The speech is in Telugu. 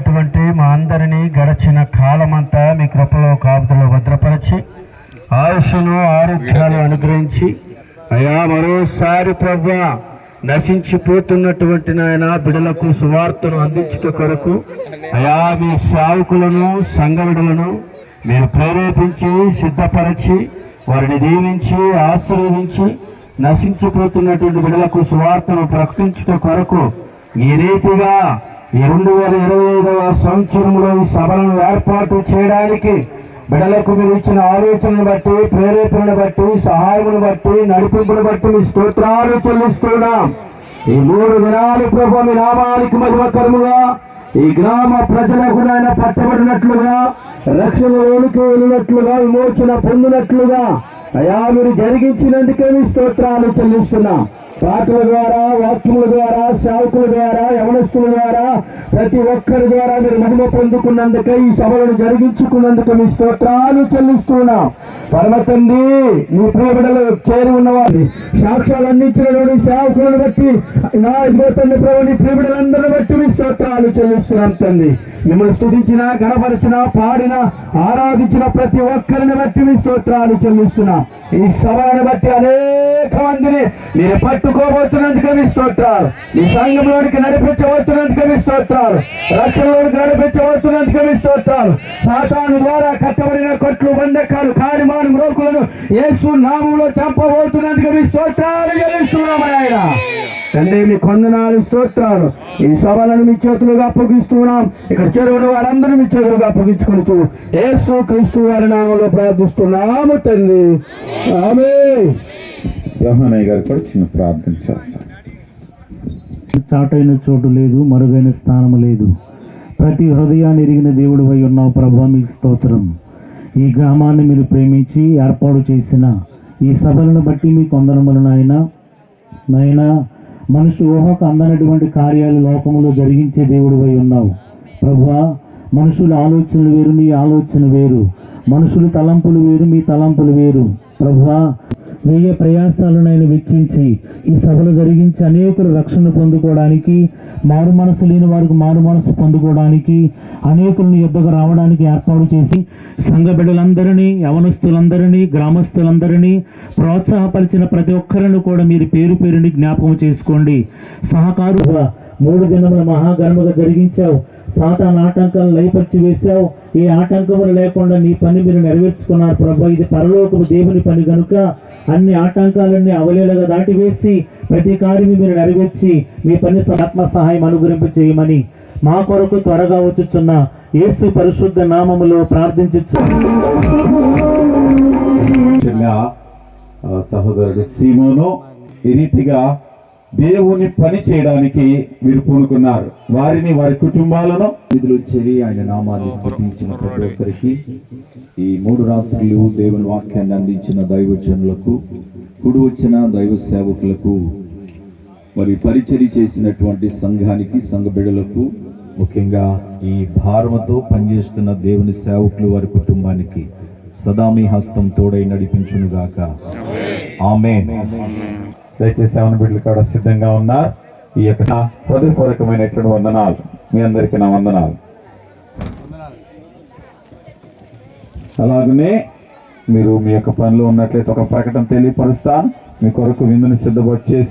అయినటువంటి మా అందరినీ గడచిన కాలమంతా మీ కృపలో కాపుదలో భద్రపరిచి ఆయుషను ఆరోగ్యాలు అనుగ్రహించి అయా మరోసారి ప్రవ్వా నశించిపోతున్నటువంటి నాయన బిడలకు సువార్తను అందించుట కొరకు అయా మీ సావుకులను సంగవిడులను మీరు ప్రేరేపించి సిద్ధపరచి వారిని దీవించి ఆశీర్వదించి నశించిపోతున్నటువంటి బిడలకు సువార్తను ప్రకటించుట కొరకు ఈ రీతిగా రెండు వేల ఇరవై ఐదవ సంవత్సరంలో ఈ సభలను ఏర్పాటు చేయడానికి బిడలకు మీరు ఇచ్చిన ఆలోచనను బట్టి ప్రేరేపణను బట్టి సహాయమును బట్టి నడిపింపును బట్టి మీ స్తోత్రాలు చెల్లిస్తున్నాం. ఈ మూడు దినాలు ప్రభు మీ నామానికి మహిమకరముగా ఈ గ్రామ ప్రజలకు ఆయన పట్టబడినట్లుగా రక్షణలోనికి వెళ్ళినట్లుగా విమోచన పొందినట్లుగా అయా మీరు జరిగించినందుకే మీ స్తోత్రాలు చెల్లిస్తున్నాం. పాటల ద్వారా వాక్యముల ద్వారా సేవకుల ద్వారా యవనస్తుల ద్వారా ప్రతి ఒక్కరి ద్వారా మీరు మహిమ పొందుకున్నందుకే ఈ సభలను జరిగించుకున్నందుకు మీ స్తోత్రాలు చెల్లిస్తున్నాం. పరమ మీ ప్రేమిడలు చేరి ఉన్నవారిని సాక్ష్యాలు అందించినటువంటి సేవకులను బట్టి నా ఇబ్బంది తండ్రి ప్రభు నీ ప్రేమిడలందరిని బట్టి మీ స్తోత్రాలు చెల్లిస్తున్నాం తండ్రి. మిమ్మల్ని స్థుతించిన గణపరిచిన పాడిన ఆరాధించిన ప్రతి ఒక్కరిని బట్టి మీ స్తోత్రాలు చెల్లిస్తున్నాం. ఈ సభను బట్టి అనేక మందిని మీరు పట్టుకోబోతున్నందుకు మీ స్తోత్రాలు. ఈ సంఘంలోనికి నడిపించబోతున్నందుకు మీ స్తోత్రాలు. రక్షణలోనికి నడిపించబోతున్నందుకు మీ స్తోత్రాలు. సాతాను ద్వారా కట్టబడిన కొట్లు బంధకాలు కారిమాను రోకులను ఏసు నామంలో చంపబోతున్నందుకు మీ స్తోత్రాలు. చెల్లిస్తున్నామని ఆయన తండ్రి మీ కొందనాలు స్తోత్రాలు. ఈ సభలను మీ చేతులుగా అప్పగిస్తున్నాం ఇక్కడ చేరుకున్న వారందరూ మీ చేతులుగా అప్పగించుకుంటూ యేసు క్రీస్తు వారి నామంలో ప్రార్థిస్తున్నాము తండ్రి. ఆమె యోహానయ్య గారు కూడా చిన్న ప్రార్థన చేస్తారు. చాటైన చోటు లేదు మరుగైన స్థానం లేదు. ప్రతి హృదయాన్ని ఎరిగిన దేవుడు అయి ఉన్నావు ప్రభా మీకు స్తోత్రం. ఈ గ్రామాన్ని మీరు ప్రేమించి ఏర్పాటు చేసిన ఈ సభలను బట్టి మీ కొందరములు నాయన నాయన మనిషి ఊహకు అందనటువంటి కార్యాలు లోకంలో జరిగించే దేవుడు అయి ఉన్నావు. ప్రభా మనుషుల ఆలోచనలు వేరు నీ ఆలోచన వేరు. మనుషుల తలంపులు వేరు మీ తలంపులు వేరు. ప్రభా వేయ ప్రయాసాలను ఆయన వెచ్చించి ఈ సభలు జరిగించి అనేకులు రక్షణ పొందుకోవడానికి మారు మనసు లేని వారికి మారు మనసు పొందుకోవడానికి అనేకులను యుద్ధకు రావడానికి ఏర్పాటు చేసి సంఘ బిడ్డలందరినీ యవనస్తులందరినీ గ్రామస్తులందరినీ ప్రోత్సాహపరిచిన ప్రతి ఒక్కరిని కూడా మీరు పేరు పేరుని జ్ఞాపకం చేసుకోండి. సహకారుగా మూడు దినముల మహాగర్మగా జరిగించావు. సాతాన్ ఆటంకాలను లయపరిచి వేశావు. ఏ ఆటంకములు లేకుండా నీ పని మీరు నెరవేర్చుకున్నారు. ప్రభా ఇది పరలోకపు దేవుని పని కనుక అన్ని ఆటంకాలన్నీ అవలేలగా దాటివేసి ప్రతి కార్యము మీరు నెరవేర్చి మీ పని ఆత్మ సహాయం అనుగ్రహింపు చేయమని మా కొరకు త్వరగా వచ్చుచున్న యేసు పరిశుద్ధ నామములో ప్రార్థించు సహోదరుడు సీమోను ఈ రీతిగా దేవుని పని చేయడానికి మీరు పూనుకున్నారు. వారిని వారి కుటుంబాలను నిధులు చేరి ఆయన నామాన్ని స్థుతించిన ప్రతి ఒక్కరికి ఈ మూడు రాత్రులు దేవుని వాక్యాన్ని అందించిన దైవజనులకు కుడి వచ్చిన దైవ సేవకులకు మరి పరిచర్య చేసినటువంటి సంఘానికి సంఘ బిడ్డలకు ముఖ్యంగా ఈ భారమతో పనిచేస్తున్న దేవుని సేవకులు వారి కుటుంబానికి సదా మీ హస్తం తోడై నడిపించునుగాక. ఆమె దయచేసి సేవన బిడ్డలు కూడా సిద్ధంగా ఉన్నారు. ఈ యొక్క హృదయపూర్వకమైనటువంటి వందనాలు. మీ అందరికీ నా వందనాలు. అలాగనే మీరు మీ యొక్క పనిలో ఉన్నట్లయితే ఒక ప్రకటన తెలియపరుస్తాను. మీ కొరకు విందుని సిద్ధపరిచేసి